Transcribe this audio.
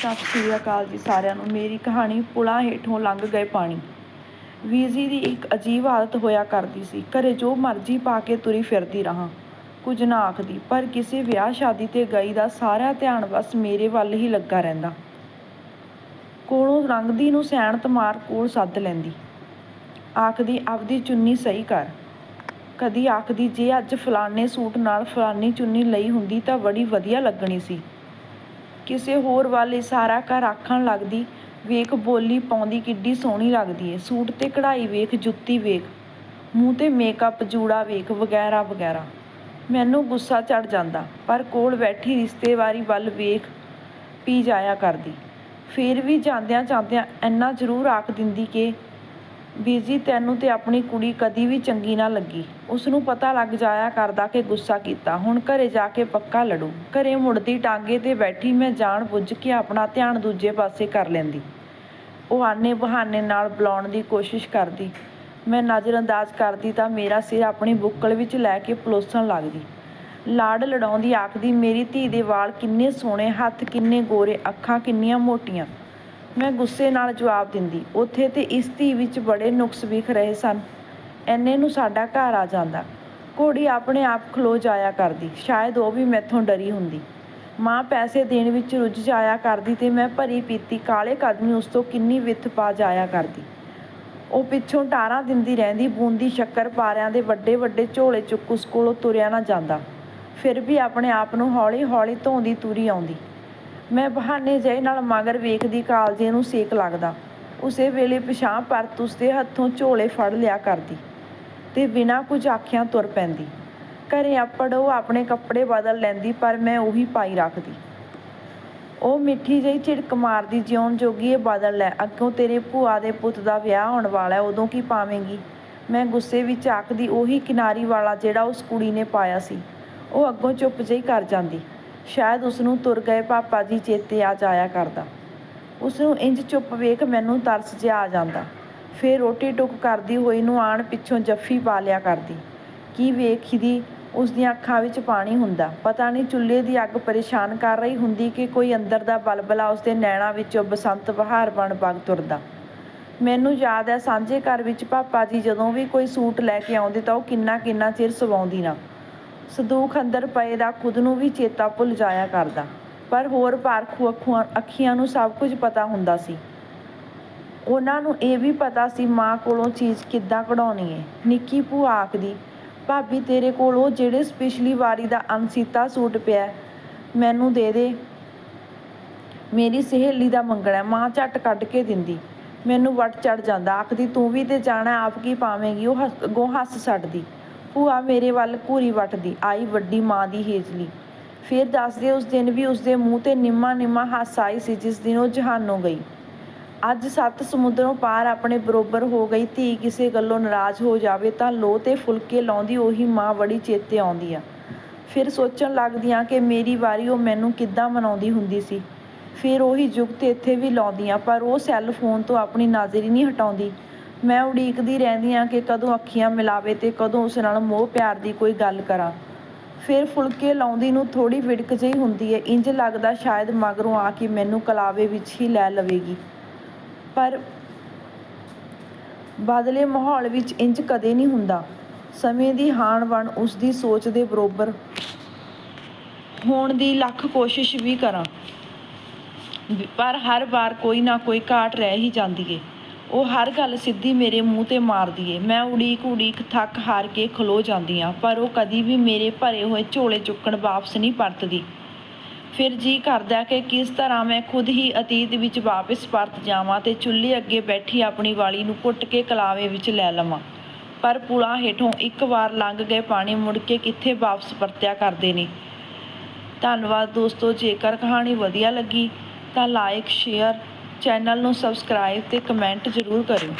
ਸਤਿ ਸ਼੍ਰੀ ਅਕਾਲ ਜੀ ਸਾਰਿਆਂ ਨੂੰ। ਮੇਰੀ ਕਹਾਣੀ ਪੁਲਾਂ ਹੇਠੋਂ ਲੰਘ ਗਏ ਪਾਣੀ। ਵੀਜ਼ੀ ਦੀ ਇੱਕ ਅਜੀਬ ਆਦਤ ਹੋਇਆ ਕਰਦੀ ਸੀ। ਘਰੇ ਜੋ ਮਰਜ਼ੀ ਪਾ ਕੇ ਤੁਰੀ ਫਿਰਦੀ ਰਹਾ। ਕੁਝ ਨਾ ਆਖਦੀ, ਪਰ ਕਿਸੇ ਵਿਆਹ ਸ਼ਾਦੀ ਤੇ ਗਈ ਦਾ ਸਾਰਾ ਧਿਆਨ ਬਸ ਮੇਰੇ ਵੱਲ ਹੀ ਲੱਗਾ ਰਹਿੰਦਾ। ਕੋਲੋਂ ਲੰਘਦੀ ਨੂੰ ਸੈਣਤ ਮਾਰ ਕੋਲ ਸੱਦ ਲੈਂਦੀ। ਆਖਦੀ, ਆਪਦੀ ਚੁੰਨੀ ਸਹੀ ਕਰ। ਕਦੀ ਆਖਦੀ, ਜੇ ਅੱਜ ਫਲਾਣੇ ਸੂਟ ਨਾਲ ਫਲਾਨੀ ਚੁੰਨੀ ਲਈ ਹੁੰਦੀ ਤਾਂ ਬੜੀ ਵਧੀਆ ਲੱਗਣੀ ਸੀ। ਕਿਸੇ ਹੋਰ ਵੱਲ ਇਸ਼ਾਰਾ ਕਰ ਆਖਣ ਲੱਗਦੀ, ਵੇਖ ਬੋਲੀ ਪਾਉਂਦੀ ਕਿੱਡੀ ਸੋਹਣੀ ਲੱਗਦੀ ਏ। ਸੂਟ ਤੇ ਕਢਾਈ ਵੇਖ, ਜੁੱਤੀ ਵੇਖ, ਮੂੰਹ ਤੇ ਮੇਕਅਪ ਜੂੜਾ ਵੇਖ, ਵਗੈਰਾ ਵਗੈਰਾ। ਮੈਨੂੰ ਗੁੱਸਾ ਚੜ੍ਹ ਜਾਂਦਾ, ਪਰ ਕੋਲ ਬੈਠੀ ਰਿਸ਼ਤੇਦਾਰੀ ਵੱਲ ਵੇਖ ਪੀ ਜਾਇਆ ਕਰਦੀ। ਫਿਰ ਵੀ ਜਾਂਦਿਆਂ ਜਾਂਦਿਆਂ ਇੰਨਾ ਜ਼ਰੂਰ ਆਖ ਦਿੰਦੀ ਕਿ ਬੀਜੀ, ਤੈਨੂੰ ਤੇ ਆਪਣੀ ਕੁੜੀ ਕਦੀ ਵੀ ਚੰਗੀ ਨਾ ਲੱਗੀ। ਉਸਨੂੰ ਪਤਾ ਲੱਗ ਜਾਇਆ ਕਰਦਾ ਕਿ ਗੁੱਸਾ ਕੀਤਾ। ਹੁਣ ਘਰੇ ਜਾ ਕੇ ਪੱਕਾ ਲੜੂ। ਘਰੇ ਮੁੜਦੀ ਟਾਂਗੇ ਤੇ ਬੈਠੀ ਮੈਂ ਜਾਣ ਬੁੱਝ ਕੇ ਆਪਣਾ ਧਿਆਨ ਦੂਜੇ ਪਾਸੇ ਕਰ ਲੈਂਦੀ। ਉਹ ਆਨੇ ਬਹਾਨੇ ਨਾਲ ਬੁਲਾਉਣ ਦੀ ਕੋਸ਼ਿਸ਼ ਕਰਦੀ। ਮੈਂ ਨਜ਼ਰਅੰਦਾਜ਼ ਕਰਦੀ ਤਾਂ ਮੇਰਾ ਸਿਰ ਆਪਣੀ ਬੁੱਕਲ ਵਿੱਚ ਲੈ ਕੇ ਪਲੋਸਣ ਲੱਗਦੀ। ਲਾੜ ਲੜਾਉਂਦੀ ਆਖਦੀ, ਮੇਰੀ ਧੀ ਦੇ ਵਾਲ ਕਿੰਨੇ ਸੋਹਣੇ, ਹੱਥ ਕਿੰਨੇ ਗੋਰੇ, ਅੱਖਾਂ ਕਿੰਨੀਆਂ ਮੋਟੀਆਂ। ਮੈਂ ਗੁੱਸੇ ਨਾਲ ਜਵਾਬ ਦਿੰਦੀ, ਉੱਥੇ ਤੇ ਇਸ ਧੀ ਵਿੱਚ ਬੜੇ ਨੁਕਸ ਵਿਖ ਰਹੇ ਸਨ। ਐਨੇ ਨੂੰ ਸਾਡਾ ਘਰ ਆ ਜਾਂਦਾ। ਘੋੜੀ ਆਪਣੇ ਆਪ ਖਲੋ ਜਾਇਆ ਕਰਦੀ। ਸ਼ਾਇਦ ਉਹ ਵੀ ਮੈਥੋਂ ਡਰੀ ਹੁੰਦੀ। ਮਾਂ ਪੈਸੇ ਦੇਣ ਵਿੱਚ ਰੁੱਝ ਜਾਇਆ ਕਰਦੀ ਤੇ ਮੈਂ ਭਰੀ ਪੀਤੀ ਕਾਲੇ ਕਦਮੀ ਉਸ ਤੋਂ ਕਿੰਨੀ ਵਿੱਥ ਪਾ ਜਾਇਆ ਕਰਦੀ। ਉਹ ਪਿੱਛੋਂ ਟਾਰਾਂ ਦਿੰਦੀ ਰਹਿੰਦੀ, ਬੂੰਦੀ ਸ਼ੱਕਰ ਪਾਰਿਆਂ ਦੇ ਵੱਡੇ ਵੱਡੇ ਝੋਲੇ ਚੁੱਕ ਉਸ ਕੋਲੋਂ ਤੁਰਿਆ ਨਾ ਜਾਂਦਾ। ਫਿਰ ਵੀ ਆਪਣੇ ਆਪ ਨੂੰ ਹੌਲੀ ਹੌਲੀ ਧੋਂਦੀ ਤੁਰੀ ਆਉਂਦੀ। ਮੈਂ ਬਹਾਨੇ ਜਿਹੇ ਨਾਲ ਮਗਰ ਵੇਖਦੀ ਕਾਲਜੇ ਨੂੰ ਸੇਕ ਲੱਗਦਾ। ਉਸੇ ਵੇਲੇ ਪਿਛਾਂ ਪਰਤ ਉਸਦੇ ਹੱਥੋਂ ਝੋਲੇ ਫੜ ਲਿਆ ਕਰਦੀ ਤੇ ਬਿਨਾਂ ਕੁਝ ਆਖਿਆਂ ਤੁਰ ਪੈਂਦੀ। ਘਰੇ ਆਪੜ ਉਹ ਆਪਣੇ ਕੱਪੜੇ ਬਦਲ ਲੈਂਦੀ, ਪਰ ਮੈਂ ਉਹੀ ਪਾਈ ਰੱਖਦੀ। ਉਹ ਮਿੱਠੀ ਜਿਹੀ ਝਿੜਕ ਮਾਰਦੀ, ਜਿਉਣ ਜੋਗੀ ਇਹ ਬਦਲ ਲੈ। ਅੱਗੋਂ ਤੇਰੇ ਭੂਆ ਦੇ ਪੁੱਤ ਦਾ ਵਿਆਹ ਹੋਣ ਵਾਲਾ ਉਦੋਂ ਕੀ ਪਾਵੇਂਗੀ? ਮੈਂ ਗੁੱਸੇ ਵਿੱਚ ਆਖਦੀ, ਉਹੀ ਕਿਨਾਰੀ ਵਾਲਾ ਜਿਹੜਾ ਉਸ ਕੁੜੀ ਨੇ ਪਾਇਆ ਸੀ। ਉਹ ਅੱਗੋਂ ਚੁੱਪ ਜਿਹੀ ਕਰ ਜਾਂਦੀ। ਸ਼ਾਇਦ ਉਸ ਨੂੰ ਤੁਰ ਗਏ ਪਾਪਾ ਜੀ ਚੇਤੇ ਆ ਜਾਇਆ ਕਰਦਾ। ਉਸ ਨੂੰ ਇੰਜ ਚੁੱਪ ਵੇਖ ਮੈਨੂੰ ਤਰਸ ਜਿਹਾ ਆ ਜਾਂਦਾ। ਫੇਰ ਰੋਟੀ ਟੁੱਕ ਕਰਦੀ ਹੋਈ ਨੂੰ ਆਣ ਪਿੱਛੋਂ ਜੱਫੀ ਪਾ ਲਿਆ ਕਰਦੀ। ਕੀ ਵੇਖਦੀ? ਉਸ ਦੀਆਂ ਅੱਖਾਂ ਵਿੱਚ ਪਾਣੀ ਹੁੰਦਾ। ਪਤਾ ਨਹੀਂ ਚੁੱਲ੍ਹੇ ਦੀ ਅੱਗ ਪਰੇਸ਼ਾਨ ਕਰ ਰਹੀ ਹੁੰਦੀ ਕਿ ਕੋਈ ਅੰਦਰ ਦਾ ਬਲਬਲਾ ਉਸ ਦੇ ਨੈਣਾਂ ਵਿੱਚੋਂ ਬਸੰਤ ਬਹਾਰ ਬਣ ਵਗ ਤੁਰਦਾ। ਮੈਨੂੰ ਯਾਦ ਹੈ ਸਾਂਝੇ ਘਰ ਵਿੱਚ ਪਾਪਾ ਜੀ ਜਦੋਂ ਵੀ ਕੋਈ ਸੂਟ ਲੈ ਕੇ ਆਉਂਦੇ ਤਾਂ ਉਹ ਕਿੰਨਾ ਕਿੰਨਾ ਚਿਰ ਸਵਾਉਂਦੀ ਨਾ। ਸੰਦੂਖ ਅੰਦਰ ਪਏ ਦਾ ਖੁਦ ਨੂੰ ਵੀ ਚੇਤਾ ਭੁੱਲ ਜਾਇਆ ਕਰਦਾ। ਪਰ ਹੋਰ ਪਾਰਖੂ ਅੱਖਾਂ ਅੱਖੀਆਂ ਨੂੰ ਸਭ ਕੁਝ ਪਤਾ ਹੁੰਦਾ ਸੀ। ਉਹਨਾਂ ਨੂੰ ਇਹ ਵੀ ਪਤਾ ਸੀ, ਮਾਂ ਕੋਲੋਂ ਚੀਜ਼ ਕਿੱਦਾਂ ਕਢਾਉਣੀ ਹੈ ਨਿੱਕੀ ਭੂਆ ਆਖਦੀ, ਭਾਬੀ, ਤੇਰੇ ਕੋਲ ਉਹ ਜਿਹੜੇ ਪਿਛਲੀ ਵਾਰੀ ਦਾ ਅਨਸੀਤਾ ਸੂਟ ਪਿਆ ਮੈਨੂੰ ਦੇ ਦੇ। ਮੇਰੀ ਸਹੇਲੀ ਦਾ ਮੰਗਣਾ ਮਾਂ ਝੱਟ ਕੱਢ ਕੇ ਦਿੰਦੀ। ਮੈਨੂੰ ਵੱਟ ਚੜ ਜਾਂਦਾ, ਆਖਦੀ, ਤੂੰ ਵੀ ਤੇ ਜਾਣਾ, ਆਪ ਕੀ ਪਾਵੇਂਗੀ? ਉਹ ਹੱਸ- ਅੱਗੋਂ ਹੱਸ ਛੱਡਦੀ। ਭੂਆ ਮੇਰੇ ਵੱਲ ਘੂਰੀ ਵੱਟਦੀ, ਆਈ ਵੱਡੀ ਮਾਂ ਦੀ ਹੇਜਲੀ। ਫਿਰ ਦੱਸਦੇ ਉਸ ਦਿਨ ਵੀ ਉਸਦੇ ਮੂੰਹ ਤੇ ਨਿੰਮਾ ਨਿੰਮਾ ਹੱਸ ਆਈ ਸੀ, ਜਿਸ ਦਿਨ ਉਹ ਜਹਾਨੋਂ ਗਈ। ਅੱਜ ਸੱਤ ਸਮੁੰਦਰੋਂ ਪਾਰ ਆਪਣੇ ਬਰੋਬਰ ਹੋ ਗਈ, ਧੀ ਕਿਸੇ ਗੱਲੋਂ ਨਾਰਾਜ਼ ਹੋ ਜਾਵੇ ਤਾਂ ਲੋਹ ਤੇ ਫੁਲਕੇ ਲਾਉਂਦੀ, ਉਹੀ ਮਾਂ ਬੜੀ ਚੇਤੇ ਆਉਂਦੀ ਆ। ਫਿਰ ਸੋਚਣ ਲੱਗਦੀਆਂ ਕਿ ਮੇਰੀ ਵਾਰੀ ਉਹ ਮੈਨੂੰ ਕਿੱਦਾਂ ਮਨਾਉਂਦੀ ਹੁੰਦੀ ਸੀ। ਫਿਰ ਉਹੀ ਜੁਗਤ ਇੱਥੇ ਵੀ ਲਾਉਂਦੀਆਂ, ਪਰ ਉਹ ਸੈੱਲ ਫੋਨ ਤੋਂ ਆਪਣੀ ਨਾਜ਼ਰੀ ਨਹੀਂ ਹਟਾਉਂਦੀ। ਮੈਂ ਉਡੀਕਦੀ ਰਹਿੰਦੀ ਹਾਂ ਕਿ ਕਦੋਂ ਅੱਖੀਆਂ ਮਿਲਾਵੇ ਤੇ ਕਦੋਂ ਉਸ ਨਾਲ ਮੋਹ ਪਿਆਰ ਦੀ ਕੋਈ ਗੱਲ ਕਰਾਂ। ਫਿਰ ਫੁਲਕੇ ਲਾਉਂਦੀ ਨੂੰ ਥੋੜੀ ਵਿੜਕ ਜਿਹੀ ਹੁੰਦੀ ਹੈ ਇੰਜ ਲੱਗਦਾ ਸ਼ਾਇਦ ਮਗਰੋਂ ਆ ਕੇ ਮੈਨੂੰ ਕਲਾਵੇ ਵਿੱਚ ਹੀ ਲੈ ਲਵੇਗੀ। ਪਰ ਬਦਲੇ ਮਾਹੌਲ ਵਿੱਚ ਇੰਜ ਕਦੇ ਨਹੀਂ ਹੁੰਦਾ। ਸਮੇਂ ਦੀ ਹਾਣ ਵਣ ਉਸ ਦੀ ਸੋਚ ਦੇ ਬਰੋਬਰ ਹੋਣ ਦੀ ਲੱਖ ਕੋਸ਼ਿਸ਼ ਵੀ ਕਰਾਂ। ਪਰ ਹਰ ਵਾਰ ਕੋਈ ਨਾ ਕੋਈ ਘਾਟ ਰਹਿ ਹੀ ਜਾਂਦੀ ਏ। ਉਹ ਹਰ ਗੱਲ ਸਿੱਧੀ ਮੇਰੇ ਮੂੰਹ ਤੇ ਮਾਰਦੀ ਏ। ਮੈਂ ਉਡੀਕ ਉਡੀਕ ਥੱਕ ਹਾਰ ਕੇ ਖਲੋ ਜਾਂਦੀ ਹਾਂ ਪਰ ਉਹ ਕਦੀ ਵੀ ਮੇਰੇ ਭਰੇ ਹੋਏ ਝੋਲੇ ਚੁੱਕਣ ਵਾਪਸ ਨਹੀਂ ਪਰਤਦੀ। ਫਿਰ ਜੀ ਕਰਦਾ ਕਿ ਕਿਸ ਤਰ੍ਹਾਂ ਮੈਂ ਖੁਦ ਹੀ ਅਤੀਤ ਵਿੱਚ ਵਾਪਸ ਪਰਤ ਜਾਵਾਂ ਤੇ ਚੁੱਲ੍ਹੇ ਅੱਗੇ ਬੈਠੀ ਆਪਣੀ ਵਾਲੀ ਨੂੰ ਕੁੱਟ ਕੇ ਕਲਾਵੇ ਵਿੱਚ ਲੈ ਲਵਾਂ। ਪਰ ਪੁਲਾਂ ਹੇਠੋਂ ਇੱਕ ਵਾਰ ਲੰਘ ਗਏ ਪਾਣੀ ਮੁੜ ਕੇ ਕਿੱਥੇ ਵਾਪਸ ਪਰਤਿਆ ਕਰਦੇ ਨੇ? ਧੰਨਵਾਦ ਦੋਸਤੋ, ਜੇਕਰ ਕਹਾਣੀ ਵਧੀਆ ਲੱਗੀ ਤਾਂ ਲਾਈਕ ਸ਼ੇਅਰ ਚੈਨਲ ਨੂੰ ਸਬਸਕ੍ਰਾਈਬ ਅਤੇ ਕਮੈਂਟ ਜ਼ਰੂਰ ਕਰਿਓ।